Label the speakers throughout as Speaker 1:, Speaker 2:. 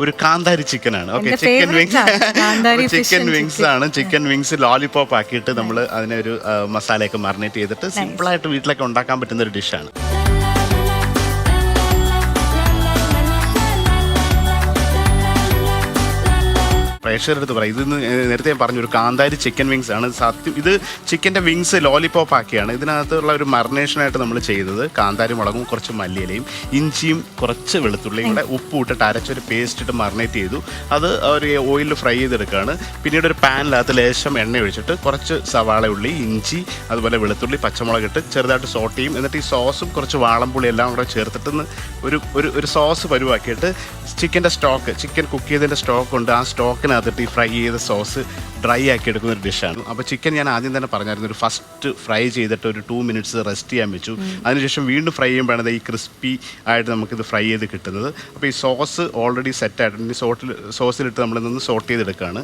Speaker 1: ഒരു കാന്താരി ചിക്കൻ ആണ് ഓക്കെ
Speaker 2: എന്റെ
Speaker 1: ചിക്കൻ
Speaker 2: favourite
Speaker 1: വിങ്സ്
Speaker 2: കാന്താരി fish
Speaker 1: chicken
Speaker 2: and
Speaker 1: wings
Speaker 2: chicken.
Speaker 1: ആണ്. ചിക്കൻ വിങ്സ് ലോലിപോപ്പ് ആക്കിയിട്ട് നമ്മൾ അതിനെ ഒരു മസാലയൊക്കെ മാറിനേറ്റ് ചെയ്തിട്ട് സിമ്പിളായിട്ട് വീട്ടിലൊക്കെ ഉണ്ടാക്കാൻ പറ്റുന്ന ഒരു ഡിഷാണ് പ്രേക്ഷകരുടെ അടുത്ത് പറയാം ഇത് നേരത്തെ ഞാൻ പറഞ്ഞു ഒരു കാന്താരി ചിക്കൻ വിങ്സ് ആണ്. സത്യം ഇത് ചിക്കന്റെ വിങ്സ് ലോലിപോപ്പ് ആക്കിയാണ്. ഇതിനകത്തുള്ള ഒരു മറിനേഷനായിട്ട് നമ്മൾ ചെയ്തത്. കാന്താരി മുളകും കുറച്ച് മല്ലിയിലയും ഇഞ്ചിയും കുറച്ച് വെളുത്തുള്ളിയും കൂടെ ഉപ്പ് ഇട്ടിട്ട് അരച്ചൊരു പേസ്റ്റ് ഇട്ട് മറിനേറ്റ് ചെയ്തു. അത് ഒരു ഓയിലിൽ ഫ്രൈ ചെയ്തെടുക്കുകയാണ് പിന്നീട് ഒരു പാനിനകത്ത് ലേശം എണ്ണ ഒഴിച്ചിട്ട് കുറച്ച് സവാള ഉള്ളി ഇഞ്ചി അതുപോലെ വെളുത്തുള്ളി പച്ചമുളക് ഇട്ട് ചെറുതായിട്ട് സോട്ട് ചെയ്യും. എന്നിട്ട് ഈ സോസും കുറച്ച് വാളംപുളി എല്ലാം കൂടെ ചേർത്തിട്ട് ഒരു ഒരു സോസ് പരുവാക്കിയിട്ട് ചിക്കന്റെ സ്റ്റോക്ക് ചിക്കൻ കുക്ക് ചെയ്തതിന്റെ സ്റ്റോക്ക് ഉണ്ട്. ആ സ്റ്റോക്കിനകത്തിട്ട് ഈ ഫ്രൈ ചെയ്ത സോസ് ഡ്രൈ ആക്കി എടുക്കുന്ന ഒരു ഡിഷാണ് അപ്പോൾ ചിക്കൻ ഞാൻ ആദ്യം തന്നെ പറഞ്ഞായിരുന്നു ഒരു ഫസ്റ്റ് ഫ്രൈ ചെയ്തിട്ട് ഒരു ടു മിനിറ്റ്സ് റെസ്റ്റ് ചെയ്യാൻ വെച്ചു. അതിനുശേഷം വീണ്ടും ഫ്രൈ ചെയ്യുമ്പോഴാണ് ഈ ക്രിസ്പി ആയിട്ട് നമുക്കിത് ഫ്രൈ ചെയ്ത് കിട്ടുന്നത്. അപ്പോൾ ഈ സോസ് ഓൾറെഡി സെറ്റ് ആയിട്ടുണ്ട്. സോട്ടിൽ സോസിലിട്ട് നമ്മൾ നിന്ന് സോട്ട് ചെയ്തെടുക്കുകയാണ്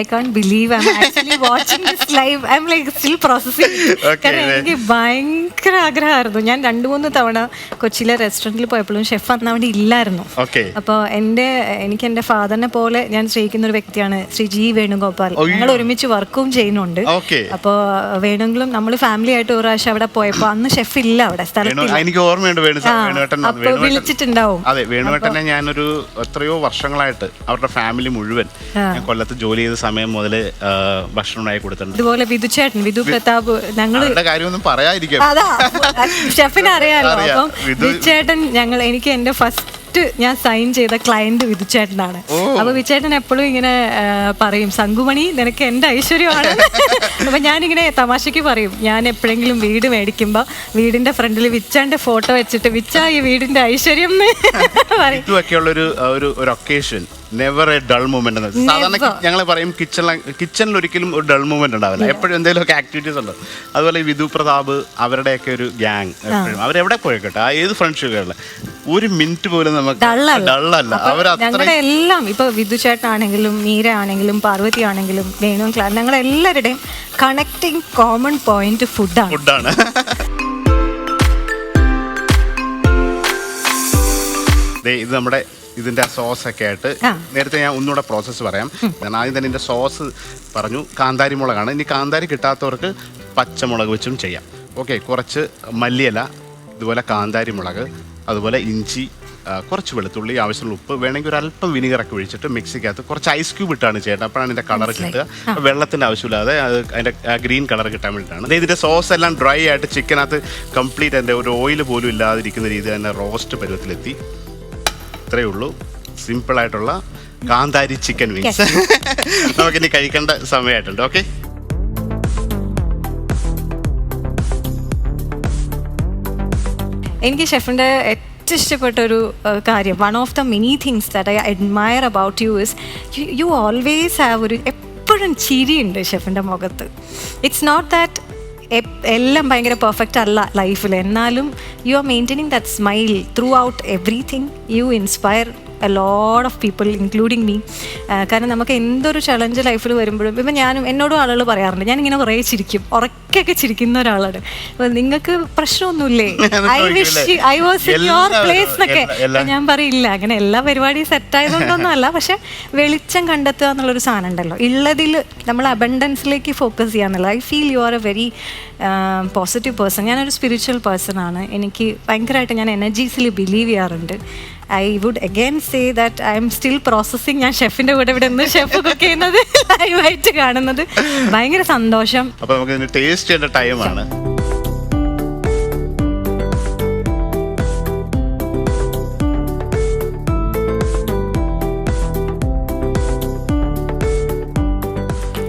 Speaker 2: I can't believe I actually watching this live I'm like still processing
Speaker 1: Okay,
Speaker 2: കാരണം. എനിക്ക് ഭയങ്കര ആഗ്രഹമായിരുന്നു. ഞാൻ രണ്ട് മൂന്ന് തവണ കൊച്ചിയിലെ റെസ്റ്റോറന്റിൽ പോയപ്പോഴും ഷെഫ് അന്ന് അവിടെ ഇല്ലായിരുന്നു.
Speaker 1: ഓക്കെ
Speaker 2: അപ്പോൾ എന്റെ എനിക്ക് എന്റെ ഫാദറിനെ പോലെ ഞാൻ സ്നേഹിക്കുന്ന ഒരു വ്യക്തിയാണ് ശ്രീ ജി വേണുഗോപാൽ. ഞങ്ങൾ ഒരുമിച്ച് വർക്കും ചെയ്യുന്നുണ്ട്.
Speaker 1: ഓക്കെ
Speaker 2: അപ്പോൾ വേണമെങ്കിലും നമ്മൾ ഫാമിലി ആയിട്ട് ഒരു പ്രാവശ്യം അവിടെ പോയപ്പോൾ അന്ന് ഷെഫ് ഇല്ല അവിടെ
Speaker 1: എനിക്ക് ഓർമ്മയുണ്ട്
Speaker 2: വിളിച്ചിട്ടുണ്ടാവും.
Speaker 1: അതെ വേണുവേട്ടനെ ഞാനൊരു എത്രയോ വർഷങ്ങളായിട്ട് അവരുടെ ഫാമിലി മുഴുവൻ ഞാൻ കൊല്ലത്ത് ജോലി ചെയ്ത സമയം മുതൽ ഭക്ഷണമായി കൊടുത്തിട്ടുണ്ട്
Speaker 2: ഇതുപോലെ വിധു ചേട്ടൻ വിധു പ്രതാപ് ഞങ്ങൾ
Speaker 1: അവരുടെ കാര്യമൊന്നും പറയാതിരിക്കാം
Speaker 2: അതാ ഷെഫിനെ അറിയാലോ
Speaker 1: അറിയാം.
Speaker 2: അപ്പം
Speaker 1: വിധു-
Speaker 2: വിച്ചേട്ടൻ ഞങ്ങൾ എനിക്ക് എന്റെ ഫസ്റ്റ് ഞാൻ സൈൻ ചെയ്ത ക്ലയന്റ്
Speaker 1: വിധുച്ചേട്ടനാണ്.
Speaker 2: അപ്പൊ വിച്ചേട്ടൻ എപ്പോഴും ഇങ്ങനെ പറയും സംഗുമണി നിനക്ക് എന്റെ ഐശ്വര്യമാണ്. അപ്പൊ ഞാനിങ്ങനെ തമാശക്ക് പറയും ഞാൻ എപ്പോഴെങ്കിലും വീട് മേടിക്കുമ്പോ വീടിന്റെ ഫ്രണ്ടിൽ വിച്ചാന്റെ ഫോട്ടോ വെച്ചിട്ട് വിച്ച ഈ വീടിന്റെ ഐശ്വര്യം പറയും.
Speaker 1: നെവർ എ ഡൾ മൂമെന്റ് എന്ന്. സാധാരണ ഞങ്ങൾ പറയും കിച്ചണിൽ കിച്ചണിൽ ഒരിക്കലും ഒരു ഡൾ മൂവ്മെന്റ് ഉണ്ടാവില്ല. എപ്പോഴും എന്തെങ്കിലുമൊക്കെ ആക്ടിവിറ്റീസ് ഉണ്ട്. അതുപോലെ വിധു പ്രതാപ് അവരുടെയൊക്കെ ഒരു ഗ്യാങ് എപ്പോഴും. അവരെവിടെ പോയിക്കോട്ടെ? ആ ഏത് ഫ്രണ്ട്ഷിപ്പുകളിൽ ഒരു മിനിറ്റ് പോലും നമുക്ക്
Speaker 2: ഡള്ളല്ല. ഞങ്ങളുടെ എല്ലാം ഇപ്പൊ വിദുചേട്ടാണെങ്കിലും മീര ആണെങ്കിലും പാർവതി ആണെങ്കിലും വേണു ക്ലാ ഞങ്ങളുടെ എല്ലാവരുടെയും കണക്ടിങ് കോമൺ പോയിന്റ് ഫുഡാണ്.
Speaker 1: ഫുഡാണ് ഇത് നമ്മുടെ ഇതിന്റെ സോസ് ഒക്കെ ആയിട്ട് നേരത്തെ ഞാൻ ഒന്നുകൂടെ പ്രോസസ്സ് പറയാം. ഞാൻ ആദ്യം തന്നെ ഇതിന്റെ സോസ് പറഞ്ഞു. കാന്താരി മുളകാണ്. ഇനി കാന്താരി കിട്ടാത്തവർക്ക് പച്ചമുളക് വെച്ചും ചെയ്യാം. ഓക്കെ കുറച്ച് മല്ലിയില ഇതുപോലെ കാന്താരി മുളക് അതുപോലെ ഇഞ്ചി കുറച്ച് വെളുത്തുള്ളി ആവശ്യമുള്ള ഉപ്പ് വേണമെങ്കിൽ ഒരു അല്പം വിനിഗറൊക്കെ ഒഴിച്ചിട്ട് മിക്സിക്കകത്ത് കുറച്ച് ഐസ് ക്യൂബ് ഇട്ടാണ് ചേട്ടാ അപ്പോഴാണ് ഇതിന്റെ കളർ കിട്ടുക. വെള്ളത്തിന്റെ ആവശ്യമില്ലാതെ അത് അതിന്റെ ഗ്രീൻ കളർ കിട്ടാൻ വേണ്ടിയിട്ടാണ്. ഇതിന്റെ സോസ് എല്ലാം ഡ്രൈ ആയിട്ട് ചിക്കനകത്ത് കംപ്ലീറ്റ് എന്റെ ഒരു ഓയിൽ പോലും ഇല്ലാതിരിക്കുന്ന രീതി തന്നെ റോസ്റ്റ് പരുവത്തിലെത്തി. ഇത്രയേ ഉള്ളൂ. സിമ്പിൾ ആയിട്ടുള്ള കാന്താരി ചിക്കൻ വിങ്സ് നമുക്കിനി കഴിക്കേണ്ട സമയമായിട്ടുണ്ട്. ഓക്കെ
Speaker 2: എനിക്ക് ഷെഫിന്റെ ഏറ്റവും ഇഷ്ടപ്പെട്ട ഒരു കാര്യം one of the many things that I admire about you is you always have ഒരു എപ്പോഴും ചിരിയുണ്ട് ഷെഫിന്റെ മുഖത്ത്. ഇറ്റ്സ് നോട്ട് ദാറ്റ് എല്ലാം ഭയങ്കര പെർഫെക്റ്റ് അല്ല ലൈഫിൽ എന്നാലും you are maintaining that smile throughout everything you inspire a load of people including me കാരണം നമുക്ക് എന്തൊരു ചലഞ്ച് ലൈഫിൽ വരുമ്പോഴും ഇപ്പം ഞാനും എന്നോടും ആളുകൾ പറയാറുണ്ട്. ഞാനിങ്ങനെ കുറേ ചിരിക്കും. ഉറക്കൊക്കെ ചിരിക്കുന്ന ഒരാളാണ്. അപ്പം നിങ്ങൾക്ക് പ്രശ്നമൊന്നുമില്ലേ? I wish I was in your place എന്നൊക്കെ. ഞാൻ പറയില്ല. അങ്ങനെ എല്ലാ പരിപാടിയും സെറ്റ് ആയതുകൊണ്ടൊന്നും അല്ല. പക്ഷെ വെളിച്ചം കണ്ടെത്തുക എന്നുള്ളൊരു സാധനം ഉണ്ടല്ലോ. ഉള്ളതിൽ നമ്മൾ അബൻഡൻസിലേക്ക് focus ചെയ്യാന്നുള്ള I feel you are a very positive person ഞാനൊരു സ്പിരിച്വൽ പേഴ്സൺ ആണ്. എനിക്ക് ഭയങ്കരമായിട്ട് ഞാൻ എനർജീസിൽ ബിലീവ് ചെയ്യാറുണ്ട്. I would again say that I'm still processing ഞാൻ ഷെഫിന്റെ കൂടെ ഇവിടെ നിന്ന് ഷെഫ് കുക്ക് ചെയ്യുന്നത് ലൈവായിട്ട് കാണുന്നത്. ഭയങ്കര സന്തോഷം.
Speaker 1: അപ്പൊ നമുക്ക് ടേസ്റ്റ് ചെയ്യേണ്ട ടൈമാണ്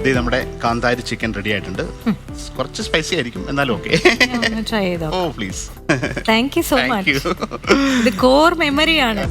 Speaker 1: ഇത് നമ്മുടെ കാന്താരി ചിക്കൻ റെഡി ആയിട്ടുണ്ട്. കുറച്ച് സ്പൈസി ആയിരിക്കും എന്നാലും ഓക്കെ
Speaker 2: ട്രൈ ചെയ്തോ?
Speaker 1: ഓ please
Speaker 2: thank you so much ഇത് കോർ മെമ്മറിയാണ്